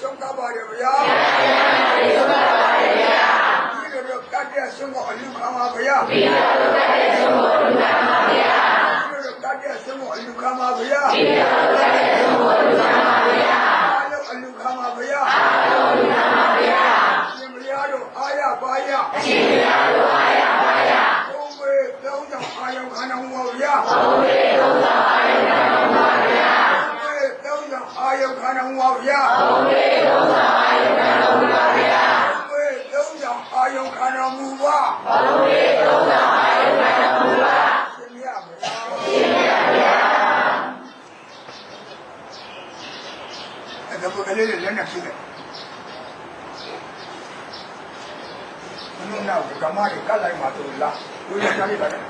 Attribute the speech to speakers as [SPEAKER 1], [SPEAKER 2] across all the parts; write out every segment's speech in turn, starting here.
[SPEAKER 1] ဆုံးကပ်ပါတယ်ဗျာဒီလိုတော့ကတ်တဲ့ဆုံးကိုအလူခံပါဗျာဒီလိုတော့ကတ်တဲ့ဆုံးကိုအလူခံပါဗျာဒီလိုတော့ကတ်တဲ့ဆုံးကိုအလူခံပါဗျာဒီလိုတော့ကတ်တဲ့ဆုံးကိုအလူခံပါဗျာအားလုံးအလူခံပါ တော်မူပါဘုံဝေသုံးဆောင်အာယုခံတော်မူပါရှင်မရဗျာရှင်မရဗျာအဲ့ဒါဘုကလေးလည်းလက်ဖြစ်တယ်ဘုန်းတော်ကဓမ္မတွေကတ်လိုက်မှဆိုလားဝိညာဉ်သားလေးပါတယ်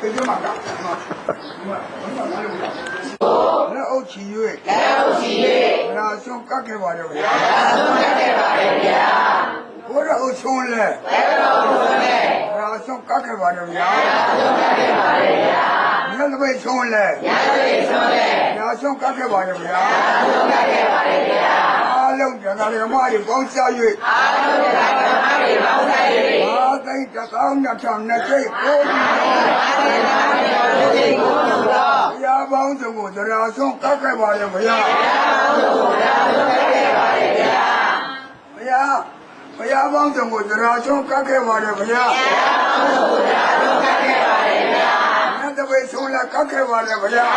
[SPEAKER 1] ဒီကျမှကတ်ဒီမှာဒီမှာဘုန်းတော်ကလည်းလက်အုပ်ချီ၍လက်အုပ်ချီ၍နာဆုံးကတ်ခဲ့ပါတော့ဗျာနာဆုံးကတ်ခဲ့ပါတယ်ဗျာ ဘုရားအုပ်ဆုံးလဲဘယ်တော့အုပ်ဆုံးလဲနာဆုံးကတ်ခဲ့ပါတော့ဗျာနာဆုံးကတ်ခဲ့ပါတယ်ဗျာညသပိတ်ဆုံးလဲညသပိတ်ဆုံးလဲနာဆုံးကတ်ခဲ့ပါတော့ဗျာနာဆုံးကတ်ခဲ့ပါတယ်ဗျာအားလုံးတရားဓမ္မတွေပေါင်းစပ်၍အားလုံးတရားဓမ္မတွေပေါင်းစပ်၍အာသိတကောင်းနှစ်ထောင်နှစ်စိတ်ကိုဒီတော်ဘုရားပေါင်းစုံကိုတရားဆုံးကတ်ခဲ့ပါရဲ့ဘုရားဘု ဘုရားပေါင်းစုံကိုတရားဆုံးကတ်ခဲ့ပါရဲ့ဘုရားညတပိတ်ဆုံးလည်းကတ်ခဲ့ပါရဲ့ဘုရား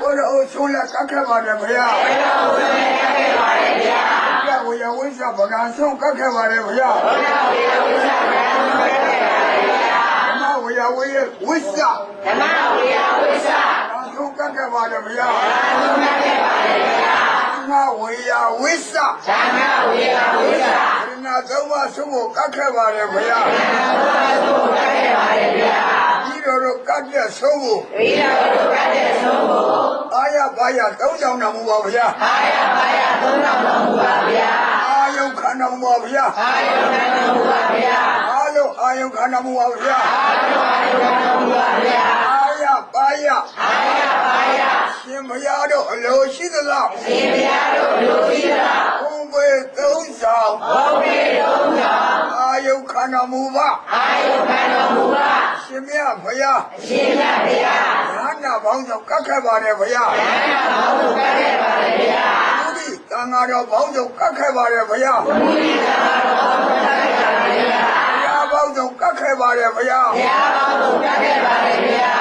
[SPEAKER 1] ဘုရားအုပ်ဆုံးလည်းကတ်ခဲ့ပါရဲ့ဘုရားဘုရားအုပ်ဆုံးလည်းကတ်ခဲ့ပါရဲ့ဘုရားဘုရားဝေယဝိသဗကံဆုံးကတ်ခဲ့ပါရဲ့ဘုရားဘုရားဝေယဝိသဗကံဆုံးကတ်ခဲ့ပါရဲ့ဘုရားဓမ္မဝေယဝိဝိသ
[SPEAKER 2] ဓမ္မဝိယဝိသ
[SPEAKER 1] အဆုံးကတ်ခဲ့ပါရဲ့ဘုရားအဆုံးကတ်ခဲ့ပါရဲ့ဘု ရားငါဝေယဝိသ
[SPEAKER 2] ဓမ္မဝိယဝိသ
[SPEAKER 1] ရဏသုံးပါးဆုံးကိုကတ်ခဲ့ပါရဲ့ဘုရား
[SPEAKER 2] ဘုရားသို့ကခဲ့ပါရဲ့ဗျာ
[SPEAKER 1] ဒီတော်တို့ကတ်တဲ့ဆုံးကို
[SPEAKER 2] ဝိယတို့ကတဲ့ဆုံးကို
[SPEAKER 1] အာရဘာယသုံးကြောင်းတော်မူပါဘုရား
[SPEAKER 2] အာရပါယသုံးတော်တော်မူပါဗျာ
[SPEAKER 1] အာယုခန္ဓာမူပါဘုရား
[SPEAKER 2] အာယုန်တော်မူပါဗျာ
[SPEAKER 1] အားလုံးအာယုခန္ဓာမူပါဘုရား
[SPEAKER 2] အာယုန်တော်မူပါဗျာ
[SPEAKER 1] အာရဘာယ
[SPEAKER 2] အာရပါယ
[SPEAKER 1] ရှင်ဘုရားတို့အလိုရှိသလား
[SPEAKER 2] ရှင်ဘုရားတို့လူကြီးတာ
[SPEAKER 1] ဘုံပေသုံးဆောင်
[SPEAKER 2] ဘုံပေတော်တော်
[SPEAKER 1] အာယုခန္ဓာမူပါ
[SPEAKER 2] အာယုန်တော်မူပါ
[SPEAKER 1] ရှင်မြတ်ဘုရား
[SPEAKER 2] အရှင်မြတ်ဗျာ
[SPEAKER 1] ညာနာပေါင်းဆောင်ကတ်ခဲ့ပါတယ်ဘုရား
[SPEAKER 2] အာရပါတို့ကခဲ့ပါရဲ့ဗျာ
[SPEAKER 1] ဘုရားတန်ဃာတော်ပေါင်းဆောင်ကတ်ခဲ့ပါတယ်ဘုရား
[SPEAKER 2] ဘုရားတော်ကခဲ့ပါရဲ့ဗျာ
[SPEAKER 1] ဘုရားပေါင်းဆောင်ကတ်ခဲ့ပါတယ်ဘုရား
[SPEAKER 2] ဘုရားတော်ကခဲ့ပါရဲ့ဗျာ
[SPEAKER 1] အာရဘာ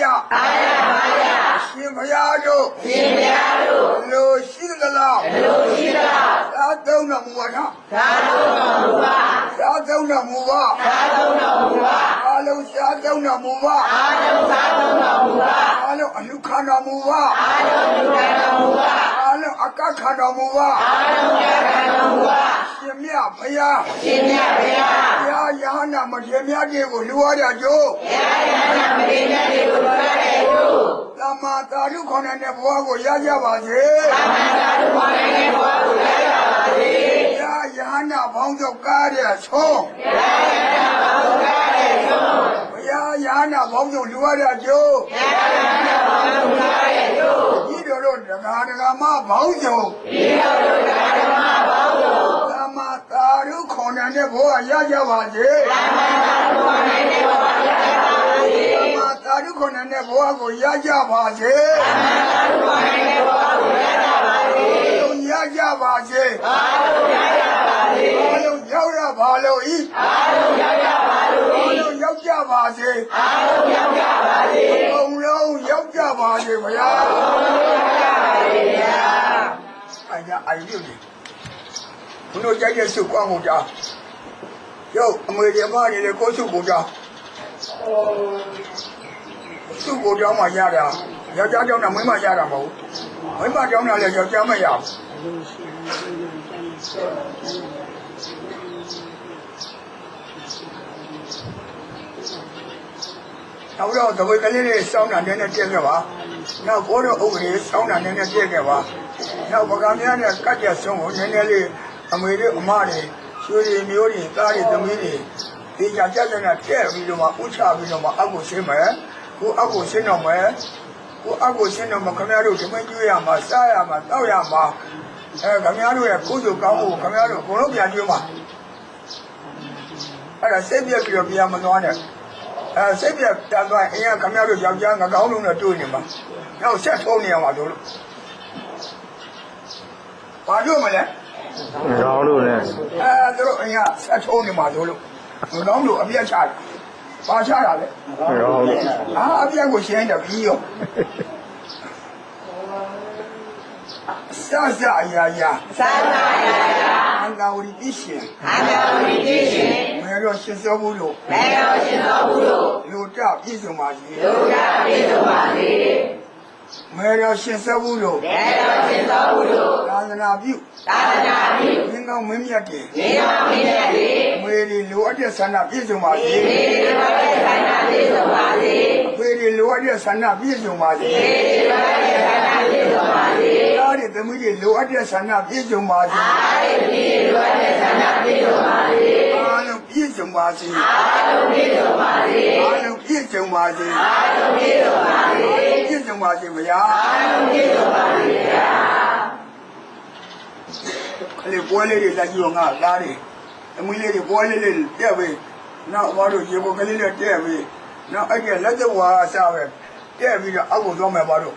[SPEAKER 1] ယ
[SPEAKER 2] အာရပါယ
[SPEAKER 1] ရှင်ဘုရားတို့
[SPEAKER 2] ရှင်ဘုရားတို့
[SPEAKER 1] အလိုရှိသလား
[SPEAKER 2] လူကြီးတာ
[SPEAKER 1] သာသုံးတော်မူပါနော်
[SPEAKER 2] သာတော်မူပါ
[SPEAKER 1] သာသုံးတော်မူပါ
[SPEAKER 2] သာတော်မူပါ
[SPEAKER 1] အားလုံးရှားသုံးတော်မူပါ
[SPEAKER 2] အာလုံးသာတော်မူပါ
[SPEAKER 1] အားလုံးအလူခံတော်မူပါ
[SPEAKER 2] အာလုံးလူတော်မူပါ
[SPEAKER 1] အားလုံးအကခံတော်မူပါ
[SPEAKER 2] အာလုံးကြတော်မူပါ
[SPEAKER 1] ရှင်မြတ်ဘုရား
[SPEAKER 2] ရှင်မြတ်ဗျာ
[SPEAKER 1] ဘုရားယဟနာမထေရမြတ်တွေကိုလူဝါကြကြိုး
[SPEAKER 2] ဘုရားရဟန္တာမရိယတွေကိုပြောတဲ့သူ
[SPEAKER 1] သမ္မာတာရုခေါ်တဲ့ဘဝကိုရကြပါစေ
[SPEAKER 2] သမ္မာသာဓုခေါ်တဲ့ဘဝကိုရရပါစေ
[SPEAKER 1] ဘုရားယဟနာဘောင်းချုပ်ကားတဲ့ဆုံး
[SPEAKER 2] ဘုရားရဟန္တာဘောဂတဲ့သူ
[SPEAKER 1] ဘုရားယဟနာဘောင်းချုပ်လူဝါကြကြိုး
[SPEAKER 2] ဘုရားရဟန္တာဘောဂတဲ့သူ
[SPEAKER 1] ဤတို့တို့ဒကာဒကာမဘောင်းချုပ်
[SPEAKER 2] ဒီတော်တို့ဓမ္မဘောဂကို
[SPEAKER 1] သမ္မာတာ ရုခေါ်တဲ့ဘဝရကြပါစေ
[SPEAKER 2] သမ္မာသာဓုခေါ်တဲ့ဘဝရရပါစေ
[SPEAKER 1] သမ္မာတာရုခေါ်တဲ့ဘဝကိုရကြပါစေ
[SPEAKER 2] သမ္မာသာဓုခေါ်တဲ့ဘဝကိုရရပါစေ
[SPEAKER 1] လုံးရကြပါစေ
[SPEAKER 2] အာလုံးရရပါစေ
[SPEAKER 1] အလုံးရောက်ရပါလို့ဤ
[SPEAKER 2] အာလုံးရရပါလို့
[SPEAKER 1] အလုံးရောက်ကြပါစေ
[SPEAKER 2] အာလုံးရောက်ကြပါစေ
[SPEAKER 1] အုံလုံးရောက်ကြပါစေဗျာ
[SPEAKER 2] ရပါစေဗျာ
[SPEAKER 1] အညာအိုင်ရုပ်ကြီး ဘုလို့ကြိုက်တဲ့စုကွာကိုတာရုပ်အမေရမနေလေကိုစုကိုတာစုကိုတောင်းမှရတာယောက်ျားတောင်းတာမိန်းမရတာမဟုတ်မိန်းမတောင်းတာလည်းယောက်ျားမရဘူးနောက်တော့သဘိကလေးလေးစောင်းတာနည်းနည်းပြည့်ခဲ့ပါနောက်ဘိုးတော်ဥပဒေစောင်းတာနည်းနည်းပြည့်ခဲ့ပါနောက်ပကံများနဲ့ကတ်တဲ့ဆုံးကိုနည်းနည်းလေး အမေတွေအမတွေရွှေတွေမျိုးတွေသားတွေသမီးတွေဒီကြကြကြနဲ့ထည့်ပြီးတော့မှဥချပြီးတော့မှအောက်ကိုရှင်းမယ်ခုအောက်ကိုရှင်းတော့မယ်ကိုအကိုရှင်းတော့မခင်ဗျားတို့ဓမင်းကျွေးရမှာစားရမှာတောက်ရမှာအဲခင်ဗျားတို့ရဲ့ကိုယ်စုကောင်းမှုခင်ဗျားတို့အကုန်လုံးပြန်ကျွေးမှာအဲ့ဒါစိတ်ပြက်ပြီးတော့ပြန်မသွားနဲ့အဲစိတ်ပြက်တန်သွားအရင်ခင်ဗျားတို့ယောက်ျားငကောင်းလုံးနဲ့တွေ့နေမှာနောက်ဆက်ထုံးနေရမှာတို့လို့ဘာလို့မလဲ
[SPEAKER 3] ရောင်းလို့နဲ့
[SPEAKER 1] အဲသူတို့အရင်ဆက်ထုံးနေမှာတို့လို့ငကောင်းတို့အပြက်ချတယ်ပါချတာလေ
[SPEAKER 3] ရောင်းလို့
[SPEAKER 1] အာအပြက်ကိုရှင်းတယ်ပြီးရောစစအရာရာ
[SPEAKER 2] သာသာယာယာ
[SPEAKER 1] အင်္ဂါဝရီပြည့်ရှင်
[SPEAKER 2] အာဂဝိတိရှင်
[SPEAKER 1] မေရောရှင်စောဘူးလို့
[SPEAKER 2] မေယောရှင်သောဘုလို
[SPEAKER 1] လူတပြည့်စုံပါစေ
[SPEAKER 2] ဒုက္ခပိစုံပါစေ
[SPEAKER 1] မေရောရှင်စောဘူးလို့
[SPEAKER 2] မေယောရှင်သောဘုလို
[SPEAKER 1] သာသနာပြု
[SPEAKER 2] သာသနာပြု
[SPEAKER 1] မင်းကောင်းမင်းမြတ်တွေ
[SPEAKER 2] နေမမင်းရဲ့ဒီ
[SPEAKER 1] မွေတွေလိုအပ်တဲ့ဆန္ဒပြည့်စုံပါစေ
[SPEAKER 2] ဒီဒီဘာရဲ့ဆိုင်နာပိစုံပါစေ
[SPEAKER 1] အဖေတွေလိုအပ်တဲ့ဆန္ဒပြည့်စုံပါစေ
[SPEAKER 2] ဒီဒီဘာရဲ့ဆိုင်နာပိစုံပါစေ
[SPEAKER 1] သားတွေသမီးတွေလိုအပ်တဲ့ဆန္ဒပြည့်စုံပါစေ
[SPEAKER 2] အားရဒီလိုအပ်တဲ့ဆန္ဒပိစုံပါစေ
[SPEAKER 1] အားလုံးပြည့်စုံပါစေ
[SPEAKER 2] အားလုံးပိစုံပါစေ
[SPEAKER 1] အားလုံးပြည့်စုံပါစေ
[SPEAKER 2] အားလုံးပိစုံပါစေ
[SPEAKER 1] ပြည့် စုံပါစေမယာ
[SPEAKER 2] အားလုံးပိစုံပါစေဗျာ
[SPEAKER 1] ခလေးပွဲလေးတွေတက်ကြည့်တော့ငါသားတွေသမီးလေးတွေပွဲလေးလေးတက်ပြီနောက်အမတို့ရေပေါ်ကလေးလေးတက်ပြီနောက်အဲ့ဒီလက်သက်ဝါအစားပဲတက်ပြီးတော့အောက်ကိုသွားမယ်ပါတို့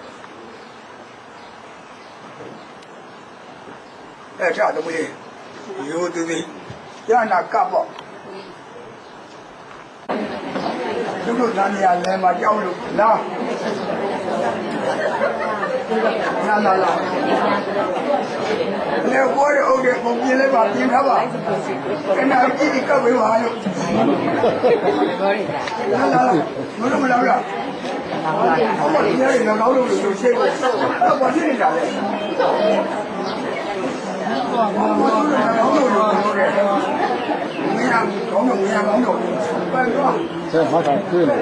[SPEAKER 1] အဲ့ချသမီးလေးရိုးသေးသေးရနာကပ်ပေါ့သူတို့သားနေရာလဲမှာကြောက်လို့လာ လာလာလာလေဘောရဟုတ်တယ်ပုံပြင်းလိုက်ပါပြင်ထားပါခဏကြည့်ကပ်ပေးပါလို့လာလာလာမလို့မလာလားဟုတ်ပါဒီနေ့လည်းကောင်းလို့လို့ရှိတယ်တော့ဘာဖြစ်နေတာလဲဘာလို့လဲကောင်းလို့လို့ပြောတယ်မင်းကကောင်းလို့မင်းကကောင်းလို့ပန်တော့
[SPEAKER 3] ဆဲမှာတာတွေ့တယ်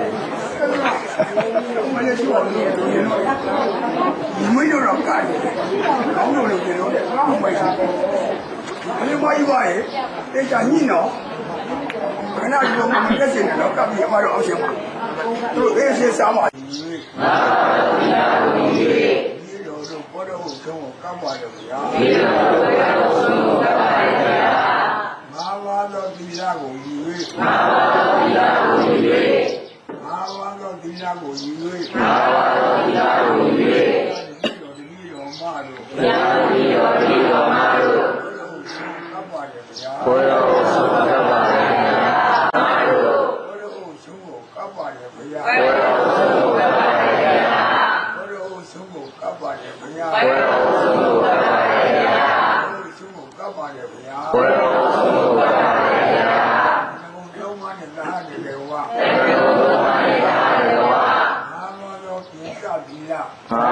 [SPEAKER 1] မလေးရှိပါလို့မင်းတို့တော့ကားတယ်ကောင်းလို့လို့ပြောတယ်ကောင်းပါ့အလေးမကြီးပါရဲ့တေချာညိနော်ခဏဒီလိုမှမတက်စင်တော့ကပ်ပြီးအမတို့အောင်ရှင်ပါသူအေးစစ်စားပါမှန်ပါဗျာဒီလိုတော့ဘောတော့ဟုတ်ဆုံးကိုကပ်ပါလို့ဗျာဒီလိုတော့ဘောတော့ဟုတ်ဆုံးကိုကပ်ပါလို့ဗျာငါးပါးသောသီလကိုယူ၍ငါးပါးသောသီလကိုယူ၍ငါး ပါးသောသီလကိုယူ၍ငါးပါးသောသီလကိုယူ၍ဒီလိုဒီလိုမတို့ဗျာဒီလိုဒီလိုမတို့ကပ်ပါလို့ဗျာ
[SPEAKER 3] ပွဲတော်ဆုံးသတ်ပါလေ
[SPEAKER 1] ဘုရားဦးဆုံးကိုကပ်ပါတယ်ဘုရားဘုရားဦးဆုံးကိုကပ်ပါတယ်ဘုရားဘုရားဦးဆုံးကိုကပ်ပါတယ်ဘုရားဘုရားဦးဆုံးကိုကပ်ပါတယ်ဘုရားဘုရားဦးဆုံးကိုကပ်ပါတယ်ဘုရားဘုရားဦးဆုံးကိုကပ်ပါတယ်ဘုရားဘုလုံးမနဲ့သာနေတယ်ဝါဘုလုံးမနဲ့သာနေဝါအာမောသောကိစ္စသီလ
[SPEAKER 3] ဟာ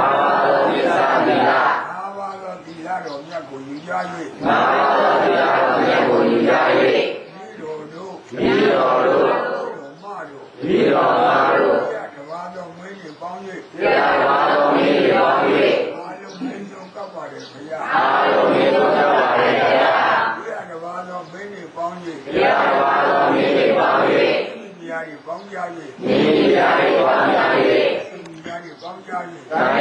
[SPEAKER 3] သီလသီလ
[SPEAKER 1] အာမောသောသီလတော်မြတ် ကိုယူကြ၍
[SPEAKER 3] နာသီလတော်မြတ်ကိုယူကြ၍
[SPEAKER 1] ဒီလိုတို့
[SPEAKER 3] ဒီတော်တို့
[SPEAKER 1] တော်မတို့
[SPEAKER 3] ဒီတော်သားတို့
[SPEAKER 1] ရတဘာသောမွေးကြီးပေါင်း၍
[SPEAKER 3] ရပါတော်မူပါ၍
[SPEAKER 1] အာလုံးမင်းဆုံးကပ်ပါတယ်ဘုရား
[SPEAKER 3] အာလုံးမြတ်တော်ပါလေဗျာ
[SPEAKER 1] ဒီရတဘာသောမင်းကြီးပေါင်း၍
[SPEAKER 3] ရပါတော်မူပါ၍
[SPEAKER 1] ဒီနေရာကြီးပေါင်းကြ၍
[SPEAKER 3] ဒီရာရေပါနာ
[SPEAKER 1] ဒီနေရာကြီးပေါင်းကြ၍၍